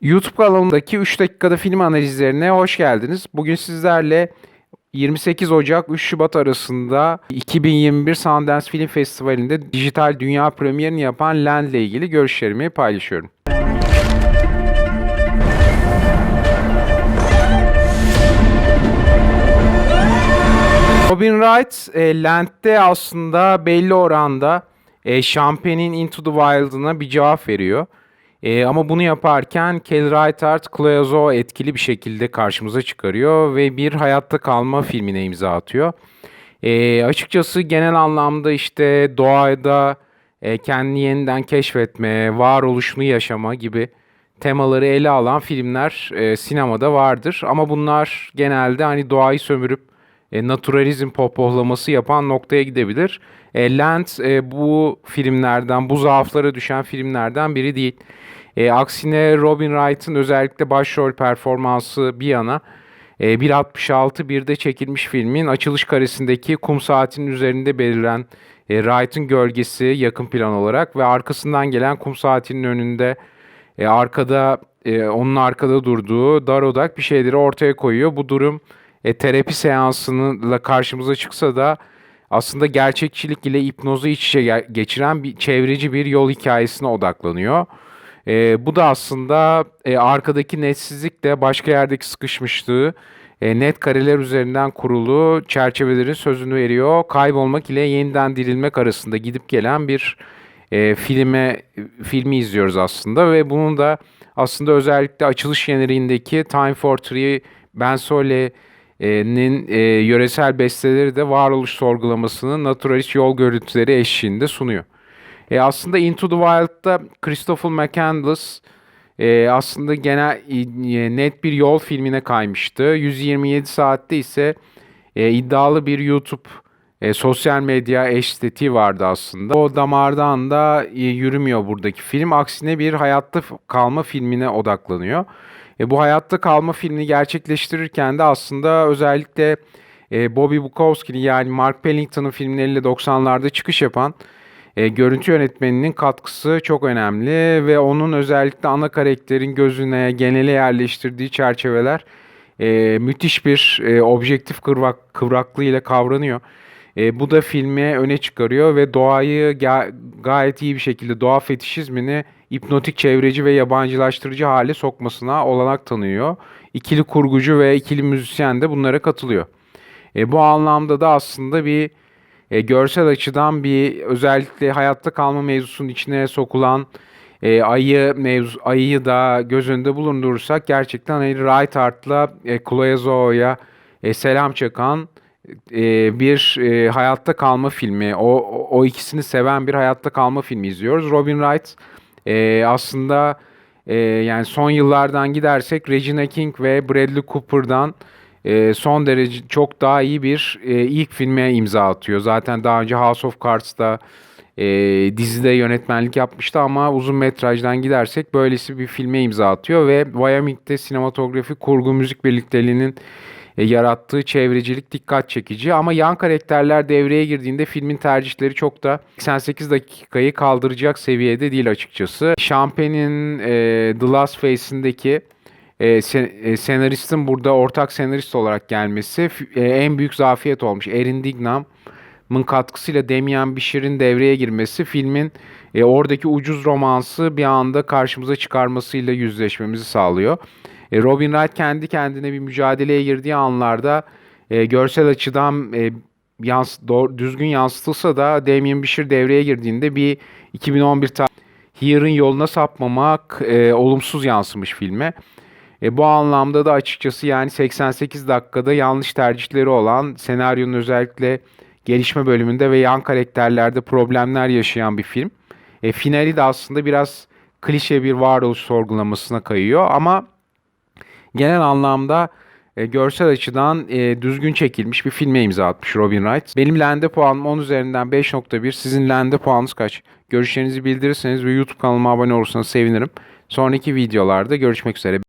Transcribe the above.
YouTube kanalımdaki 3 dakikada film analizlerine hoş geldiniz. Bugün sizlerle 28 Ocak 3 Şubat arasında 2021 Sundance Film Festivali'nde dijital dünya premierini yapan Land ile ilgili görüşlerimi paylaşıyorum. Robin Wright e, Land'de aslında belli oranda e, Champagne'in Into the Wild'ına bir cevap veriyor. E, ama bunu yaparken Kelly Reichardt, Chloe Zhao etkili bir şekilde karşımıza çıkarıyor ve bir hayatta kalma filmine imza atıyor. E, açıkçası genel anlamda işte doğada e, kendini yeniden keşfetme, varoluşunu yaşama gibi temaları ele alan filmler e, sinemada vardır. Ama bunlar genelde hani doğayı sömürüp e, naturalizm pohpohlaması yapan noktaya gidebilir. E, Land e, bu filmlerden, bu zaaflara düşen filmlerden biri değil. E, aksine Robin Wright'ın özellikle başrol performansı bir yana e, 1.66 birde çekilmiş filmin açılış karesindeki kum saatinin üzerinde belirlen e, Wright'ın gölgesi yakın plan olarak ve arkasından gelen kum saatinin önünde e, arkada e, onun arkada durduğu dar odak bir şeyleri ortaya koyuyor. Bu durum e, terapi seansıyla karşımıza çıksa da aslında gerçekçilik ile hipnozu iç içe ge- geçiren bir çevreci bir yol hikayesine odaklanıyor. E, bu da aslında e, arkadaki netsizlikle başka yerdeki sıkışmışlığı e, net kareler üzerinden kurulu çerçevelerin sözünü veriyor. Kaybolmak ile yeniden dirilmek arasında gidip gelen bir e, filme filmi izliyoruz aslında ve bunun da aslında özellikle açılış jeneriğindeki Time for Three, Ben Sole'nin e, yöresel besteleri de varoluş sorgulamasını naturalist yol görüntüleri eşliğinde sunuyor. E, aslında Into the Wild'da Christopher McCandless e, aslında genel e, net bir yol filmine kaymıştı. 127 saatte ise e, iddialı bir YouTube e, sosyal medya estetiği vardı aslında. O damardan da e, yürümüyor buradaki film. Aksine bir hayatta kalma filmine odaklanıyor. E, bu hayatta kalma filmini gerçekleştirirken de aslında özellikle e, Bobby Bukowski'nin yani Mark Pellington'ın filmleriyle 90'larda çıkış yapan e, görüntü yönetmeninin katkısı çok önemli ve onun özellikle ana karakterin gözüne, genele yerleştirdiği çerçeveler e, müthiş bir e, objektif kıvrak, kıvraklığıyla kavranıyor. E, bu da filmi öne çıkarıyor ve doğayı ga- gayet iyi bir şekilde doğa fetişizmini hipnotik çevreci ve yabancılaştırıcı hale sokmasına olanak tanıyor. İkili kurgucu ve ikili müzisyen de bunlara katılıyor. E, bu anlamda da aslında bir e, görsel açıdan bir özellikle hayatta kalma mevzusunun içine sokulan e, ayı mevzu ayıyı da göz önünde bulundurursak gerçekten hani Reichart'la e, Chloe Zhao'ya e, selam çakan e, bir e, hayatta kalma filmi. O o ikisini seven bir hayatta kalma filmi izliyoruz. Robin Wright e, aslında e, yani son yıllardan gidersek Regina King ve Bradley Cooper'dan e, son derece çok daha iyi bir e, ilk filme imza atıyor. Zaten daha önce House of Cards'ta e, dizide yönetmenlik yapmıştı ama uzun metrajdan gidersek böylesi bir filme imza atıyor ve Wyoming'de sinematografi, kurgu, müzik birlikteliğinin yarattığı çevrecilik dikkat çekici ama yan karakterler devreye girdiğinde filmin tercihleri çok da 88 dakikayı kaldıracak seviyede değil açıkçası. Champagne'in e, The Last Face'indeki e, sen- e, senaristin burada ortak senarist olarak gelmesi e, en büyük zafiyet olmuş. Erin Dignam'ın katkısıyla Damian Bishir'in devreye girmesi filmin e, oradaki ucuz romansı bir anda karşımıza çıkarmasıyla yüzleşmemizi sağlıyor. E, Robin Wright kendi kendine bir mücadeleye girdiği anlarda e, görsel açıdan e, yans doğru, düzgün yansıtılsa da Damien Bishir devreye girdiğinde bir 2011 ta Here'ın yoluna sapmamak e, olumsuz yansımış filme. E, bu anlamda da açıkçası yani 88 dakikada yanlış tercihleri olan senaryonun özellikle gelişme bölümünde ve yan karakterlerde problemler yaşayan bir film. E, finali de aslında biraz klişe bir varoluş sorgulamasına kayıyor ama genel anlamda e, görsel açıdan e, düzgün çekilmiş bir filme imza atmış Robin Wright. Benim Lende puanım 10 üzerinden 5.1. Sizin Lende puanınız kaç? Görüşlerinizi bildirirseniz ve YouTube kanalıma abone olursanız sevinirim. Sonraki videolarda görüşmek üzere.